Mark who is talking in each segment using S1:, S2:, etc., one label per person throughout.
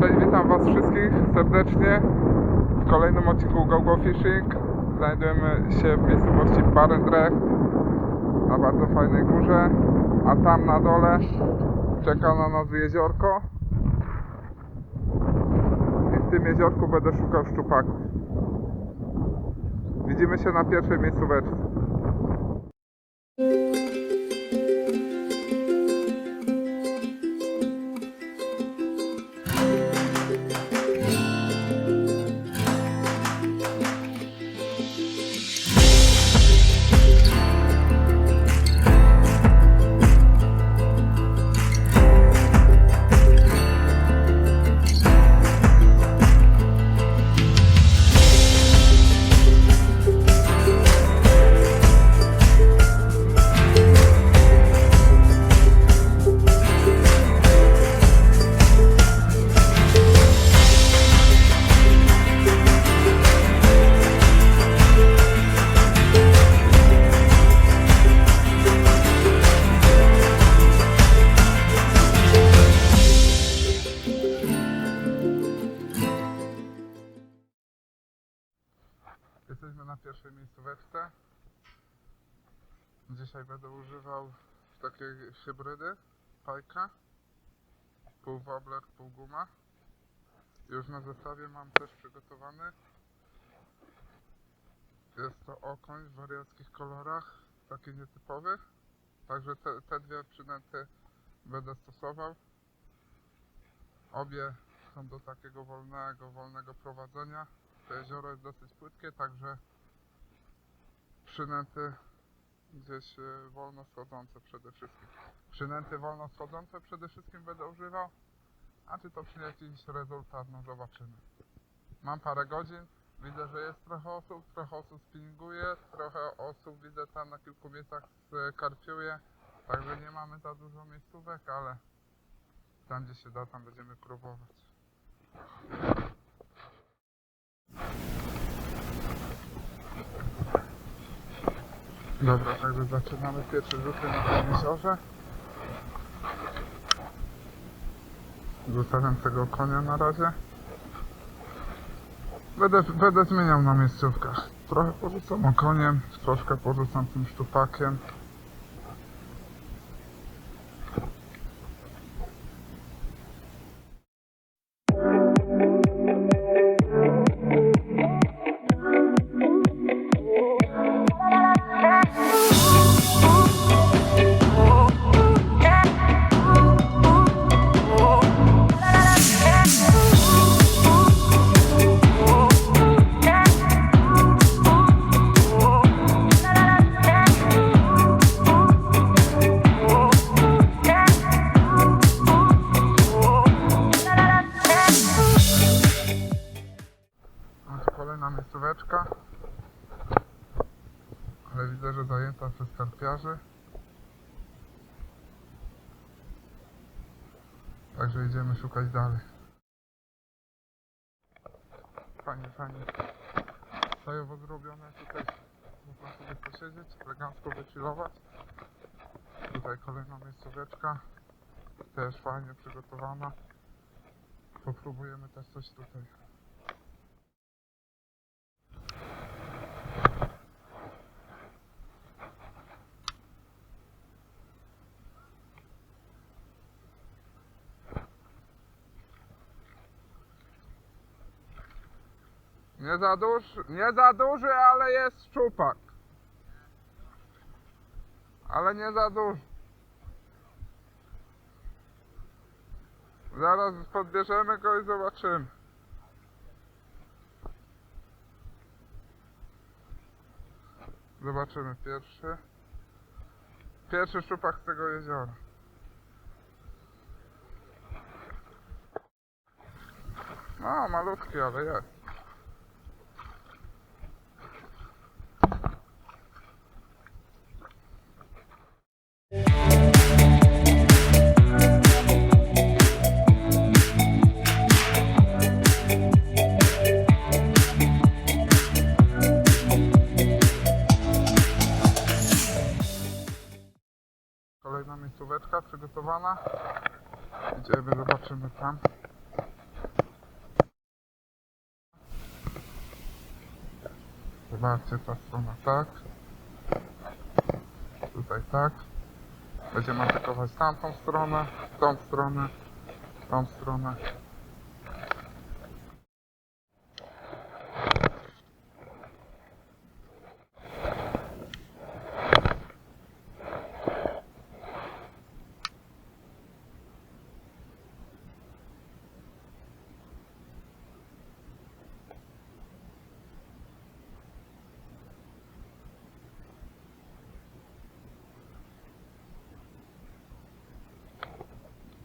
S1: Cześć, witam Was wszystkich serdecznie w kolejnym odcinku Go Go Fishing. Znajdujemy się w miejscowości Barendrecht na bardzo fajnej górze, a tam na dole czeka na nas jeziorko i w tym jeziorku będę szukał szczupaków. Widzimy się na pierwszej miejscóweczce. Jesteśmy na pierwszej miejscóweczce. Dzisiaj będę używał takiej hybrydy, pajka, pół wobbler, pół guma. Już na zestawie mam też przygotowany. Jest to okoń w wariackich kolorach, taki nietypowy. Także te, te dwie przynęty będę stosował. Obie są do takiego wolnego, wolnego prowadzenia. To jezioro jest dosyć płytkie, także przynęty gdzieś e, wolno schodzące przede wszystkim. Przynęty wolno schodzące przede wszystkim będę używał, a czy to przyniesie jakiś rezultat, no zobaczymy. Mam parę godzin, widzę, że jest trochę osób, trochę osób spinninguje, trochę osób widzę tam na kilku miejscach karpiuje, także nie mamy za dużo miejscówek, ale tam gdzie się da, tam będziemy próbować. Dobra, także zaczynamy pierwsze rzuty na jeziorze. Zostawiam tego konia na razie. Będę, będę zmieniał na miejscówkach. Trochę porzucam okoniem, troszkę porzucam tym szczupakiem. Także idziemy szukać dalej. Fajnie, fajnie. Fajowo zrobione tutaj. Można sobie posiedzieć, elegancko wychillować. Tutaj kolejna miejscóweczka. Też fajnie przygotowana. Popróbujemy też coś tutaj. Nie za duży, nie za duży, ale jest szczupak. Ale nie za duży. Zaraz podbierzemy go i zobaczymy. Zobaczymy pierwszy. Pierwszy szczupak z tego jeziora. No, malutki, ale jest. miejscóweczka przygotowana. Idziemy, zobaczymy tam. Zobaczcie, ta strona tak. Tutaj tak. Będziemy atakować tamtą stronę, tą stronę, tą stronę.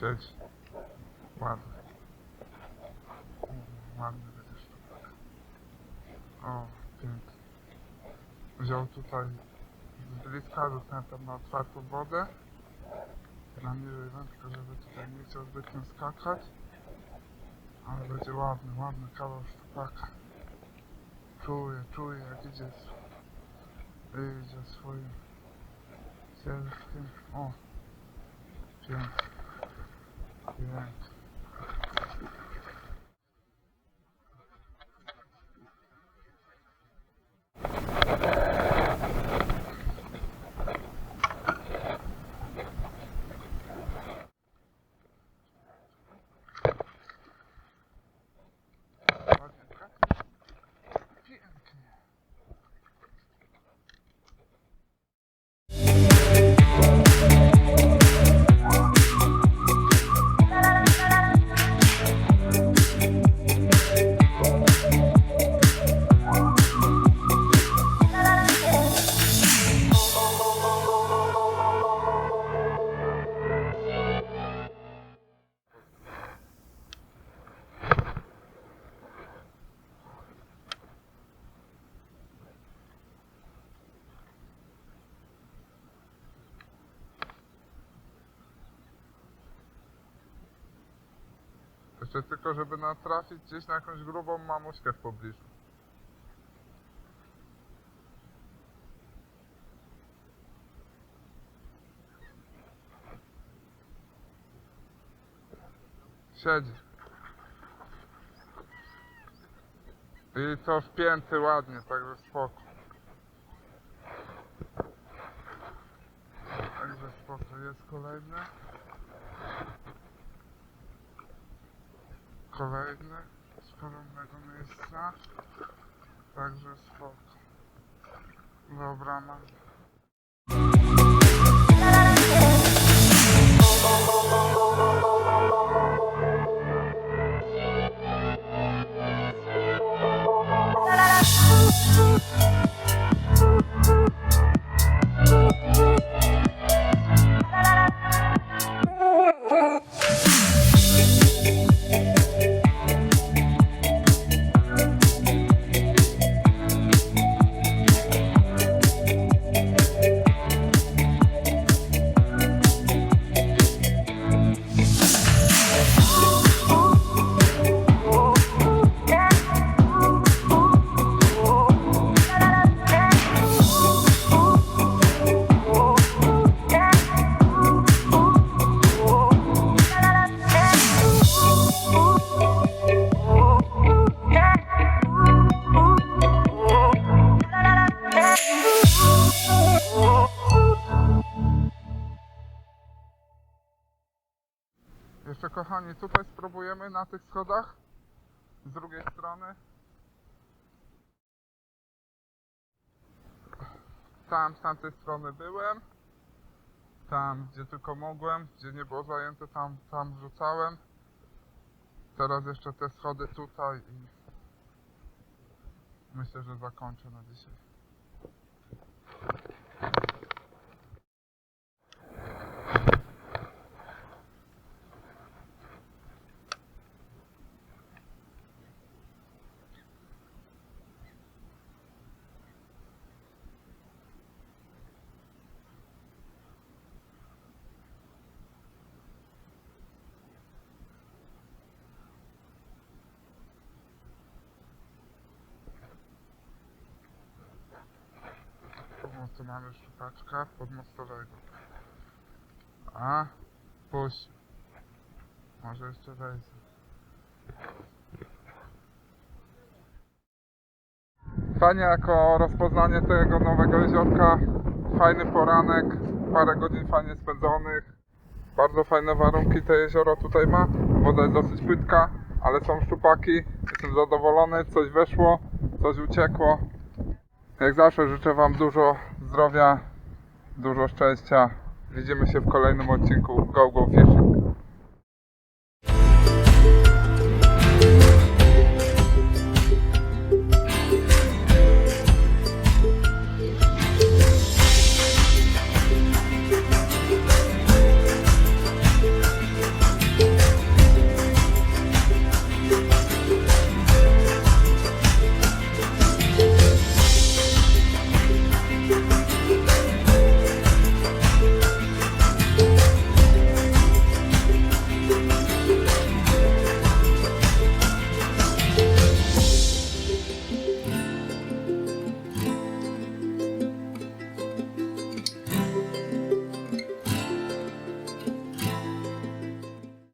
S1: Siedź. Ładny. Ładny będziesz tu. O, piękny. Wziął tutaj z bliska, dostałem na otwartą wodę. Na niżej wędkę, żeby tutaj nie chciał zbytnio skakać. Ale będzie ładny, ładny kawał szczupaka. Czuję, czuję jak idzie, idzie swoim ciężkim. O, piękny. 对 Jeszcze tylko, żeby natrafić gdzieś na jakąś grubą mamuśkę w pobliżu. Siedzi. I to wpięty ładnie, także spoko. Także spoko, jest kolejny. Kolejny z podobnego miejsca. Także spoko. Dobra, mam. Jeszcze kochani, tutaj spróbujemy na tych schodach. Z drugiej strony. Tam z tamtej strony byłem. Tam gdzie tylko mogłem, gdzie nie było zajęte, tam, tam rzucałem. Teraz jeszcze te schody tutaj i myślę, że zakończę na dzisiaj. O, tu mamy szczupaczka podmostowego. A, puść. Może jeszcze wejdzie. Fajnie jako rozpoznanie tego nowego jeziorka. Fajny poranek, parę godzin fajnie spędzonych. Bardzo fajne warunki to jezioro tutaj ma. Woda jest dosyć płytka, ale są szczupaki. Jestem zadowolony, coś weszło, coś uciekło. Jak zawsze życzę Wam dużo zdrowia, dużo szczęścia. Widzimy się w kolejnym odcinku Go Go Fishing.